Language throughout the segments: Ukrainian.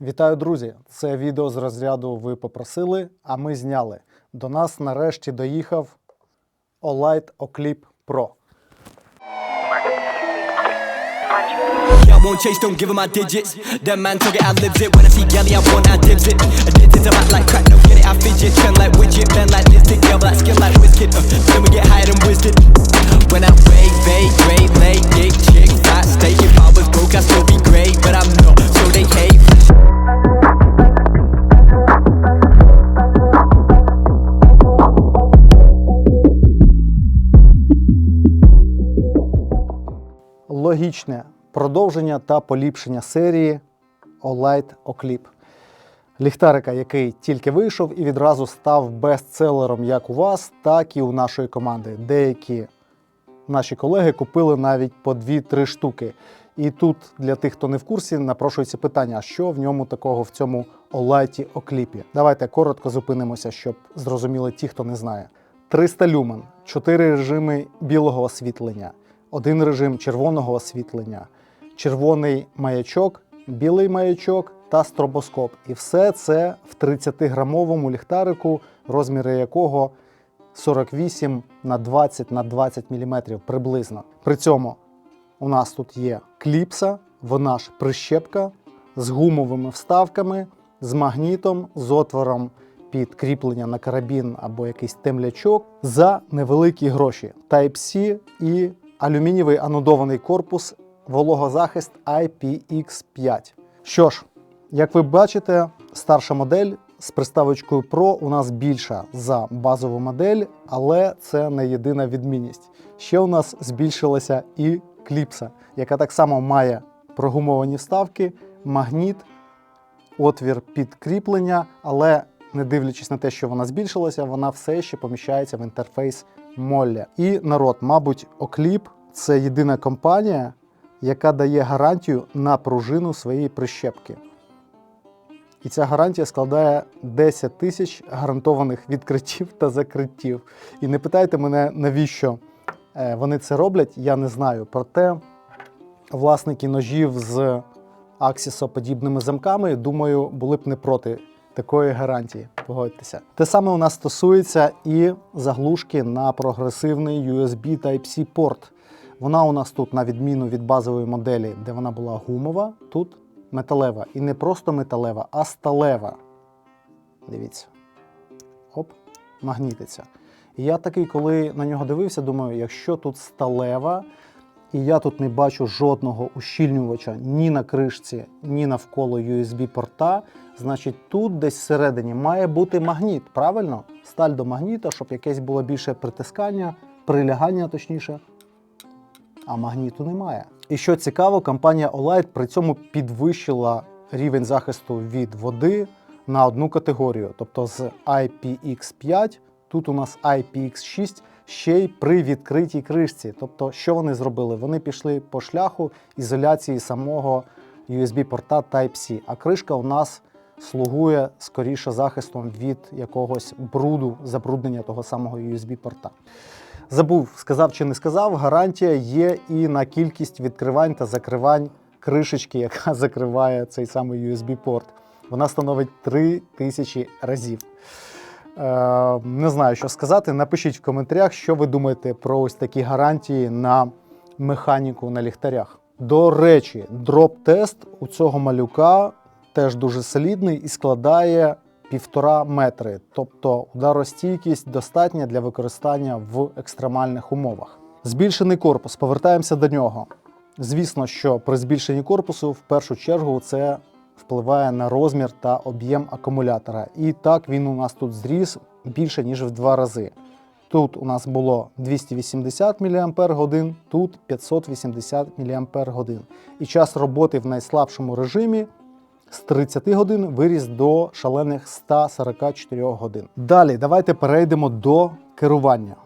Вітаю, друзі! Це відео з розряду ви попросили, а ми зняли. До нас нарешті доїхав Olight Oclip Pro. I won't chase, don't give him my digits. That man took it, I lives it. When I see Gally, I want, I dibs it. Addicted to Логічне продовження та поліпшення серії Olight Oclip. Ліхтарика, який тільки вийшов і відразу став бестселером як у вас, так і у нашої команди. Деякі наші колеги купили навіть по 2-3 штуки. І тут для тих, хто не в курсі, напрошується питання: що в ньому такого в цьому Олайті Окліпі? Давайте коротко зупинимося, щоб зрозуміли ті, хто не знає. 300 люмен, 4 режими білого освітлення, один режим червоного освітлення, червоний маячок, білий маячок та стробоскоп. І все це в 30-грамовому ліхтарику, розміри якого 48 на 20 на 20 мм приблизно. При цьому у нас тут є кліпса, вона ж прищепка з гумовими вставками, з магнітом, з отвором під кріплення на карабін або якийсь темлячок за невеликі гроші. Type-C і алюмінієвий анодований корпус вологозахист IPX5. Що ж, як ви бачите, старша модель з приставочкою Pro у нас більша за базову модель, але це не єдина відмінність. Ще у нас збільшилася і кліпса, яка так само має прогумовані вставки, магніт, отвір під кріплення, але не дивлячись на те, що вона збільшилася, вона все ще поміщається в інтерфейс Молля. І народ, мабуть, Окліп це єдина компанія, яка дає гарантію на пружину своєї прищепки. І ця гарантія складає 10 тисяч гарантованих відкриттів та закриттів. І не питайте мене, навіщо е, вони це роблять, я не знаю. Проте власники ножів з аксісоподібними замками, думаю, були б не проти такої гарантії. Погодьтеся. Те саме у нас стосується і заглушки на прогресивний USB Type-C порт. Вона у нас тут, на відміну від базової моделі, де вона була гумова, тут металева. І не просто металева, а сталева. Дивіться. Оп, магнітиться. І я такий, коли на нього дивився, думаю, якщо тут сталева, і я тут не бачу жодного ущільнювача ні на кришці, ні навколо USB-порта, значить тут десь всередині має бути магніт, правильно? Сталь до магніта, щоб якесь було більше притискання, прилягання точніше. А магніту немає. І що цікаво, компанія Olight при цьому підвищила рівень захисту від води на одну категорію. Тобто з IPX5 тут у нас IPX6 ще й при відкритій кришці. Тобто, що вони зробили? Вони пішли по шляху ізоляції самого USB-порта Type-C, а кришка у нас слугує скоріше захистом від якогось бруду, забруднення того самого USB-порта. Забув, сказав чи не сказав, гарантія є і на кількість відкривань та закривань кришечки, яка закриває цей самий USB-порт. Вона становить 3000 разів. Е, не знаю, що сказати. Напишіть в коментарях, що ви думаєте про ось такі гарантії на механіку на ліхтарях. До речі, дроп-тест у цього малюка теж дуже солідний і складає півтора метри, тобто ударостійкість достатня для використання в екстремальних умовах. Збільшений корпус, повертаємося до нього. Звісно, що при збільшенні корпусу в першу чергу це впливає на розмір та об'єм акумулятора. І так він у нас тут зріс більше, ніж в два рази. Тут у нас було 280 мАч, тут 580 мАч. І час роботи в найслабшому режимі з 30 годин виріс до шалених 144 годин. Далі давайте перейдемо до керування.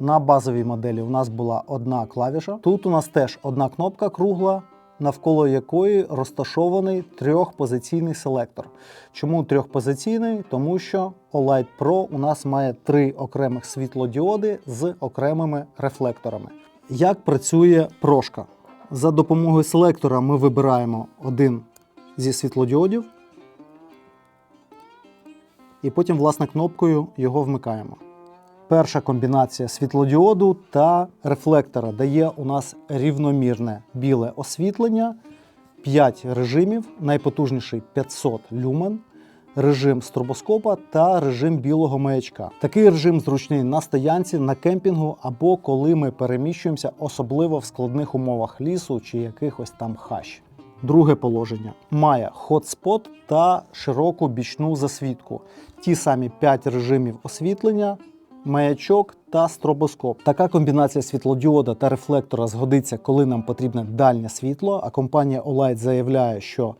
На базовій моделі у нас була одна клавіша. Тут у нас теж одна кнопка кругла, навколо якої розташований трьохпозиційний селектор. Чому трьохпозиційний? Тому що Olight Pro у нас має три окремих світлодіоди з окремими рефлекторами. Як працює прошка? За допомогою селектора ми вибираємо один зі світлодіодів, і потім, власне, кнопкою його вмикаємо. Перша комбінація світлодіоду та рефлектора дає у нас рівномірне біле освітлення, 5 режимів, найпотужніший 500 люмен, режим стробоскопа та режим білого маячка. Такий режим зручний на стоянці, на кемпінгу або коли ми переміщуємося, особливо в складних умовах лісу чи якихось там хащ. Друге положення має хотспот та широку бічну засвітку. Ті самі 5 режимів освітлення, маячок та стробоскоп. Така комбінація світлодіода та рефлектора згодиться, коли нам потрібне дальнє світло. А компанія Olight заявляє, що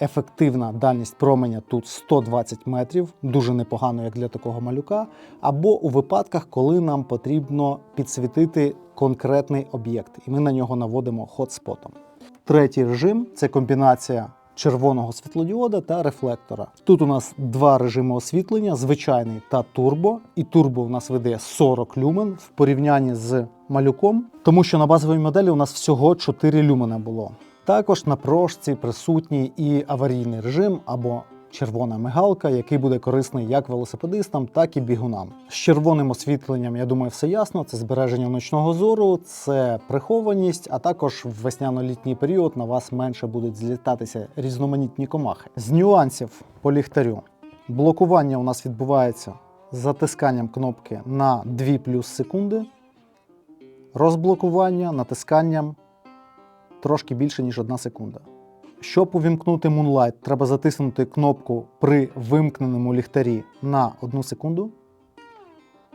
ефективна дальність променя тут 120 метрів, дуже непогано як для такого малюка. Або у випадках, коли нам потрібно підсвітити конкретний об'єкт, і ми на нього наводимо хотспотом. Третій режим це комбінація червоного світлодіода та рефлектора. Тут у нас два режими освітлення: звичайний та турбо. І турбо у нас видає 40 люмен в порівнянні з малюком, тому що на базовій моделі у нас всього 4 люмена було. Також на прошці присутній і аварійний режим або червона мигалка, який буде корисний як велосипедистам, так і бігунам. З червоним освітленням, я думаю, все ясно. Це збереження ночного зору, це прихованість, а також в весняно-літній період на вас менше будуть злітатися різноманітні комахи. З нюансів по ліхтарю. Блокування у нас відбувається затисканням кнопки на 2 плюс секунди. Розблокування натисканням трошки більше, ніж 1 секунда. Щоб увімкнути Moonlight, треба затиснути кнопку при вимкненому ліхтарі на 1 секунду.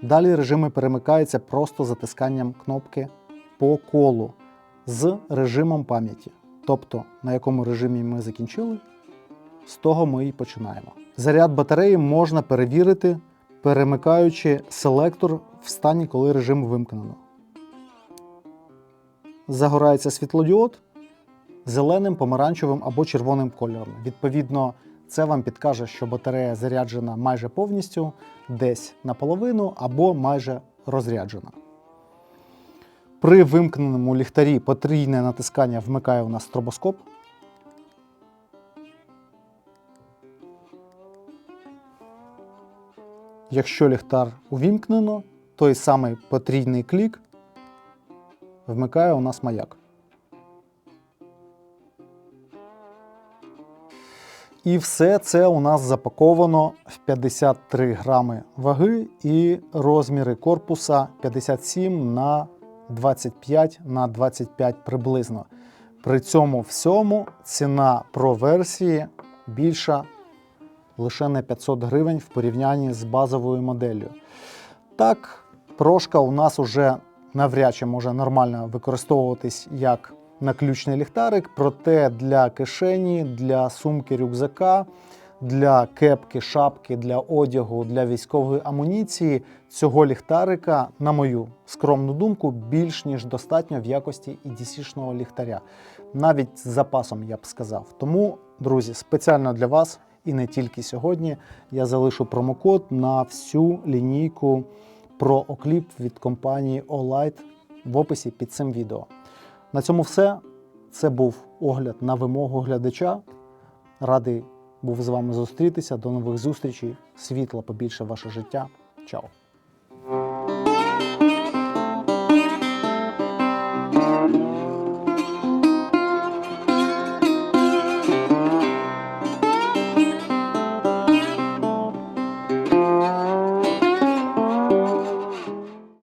Далі режими перемикаються просто затисканням кнопки по колу з режимом пам'яті. Тобто, на якому режимі ми закінчили, з того ми і починаємо. Заряд батареї можна перевірити, перемикаючи селектор в стані, коли режим вимкнено. Загорається світлодіод зеленим, помаранчевим або червоним кольором. Відповідно, це вам підкаже, що батарея заряджена майже повністю, десь наполовину або майже розряджена. При вимкненому ліхтарі потрійне натискання вмикає у нас стробоскоп. Якщо ліхтар увімкнено, той самий потрійний клік вмикає у нас маяк. І все це у нас запаковано в 53 грами ваги і розміри корпуса 57 на 25 на 25 приблизно. При цьому всьому ціна про версії більша лише на 500 гривень в порівнянні з базовою моделлю. Так, прошка у нас уже навряд чи може нормально використовуватись як наключний ліхтарик, проте для кишені, для сумки рюкзака, для кепки, шапки, для одягу, для військової амуніції цього ліхтарика, на мою скромну думку, більш ніж достатньо в якості і DC-шного ліхтаря, навіть з запасом я б сказав. Тому, друзі, спеціально для вас і не тільки сьогодні я залишу промокод на всю лінійку про окліп від компанії Olight в описі під цим відео. На цьому все. Це був огляд на вимогу глядача. Радий був з вами зустрітися. До нових зустрічей. Світла побільше ваше життя. Чао!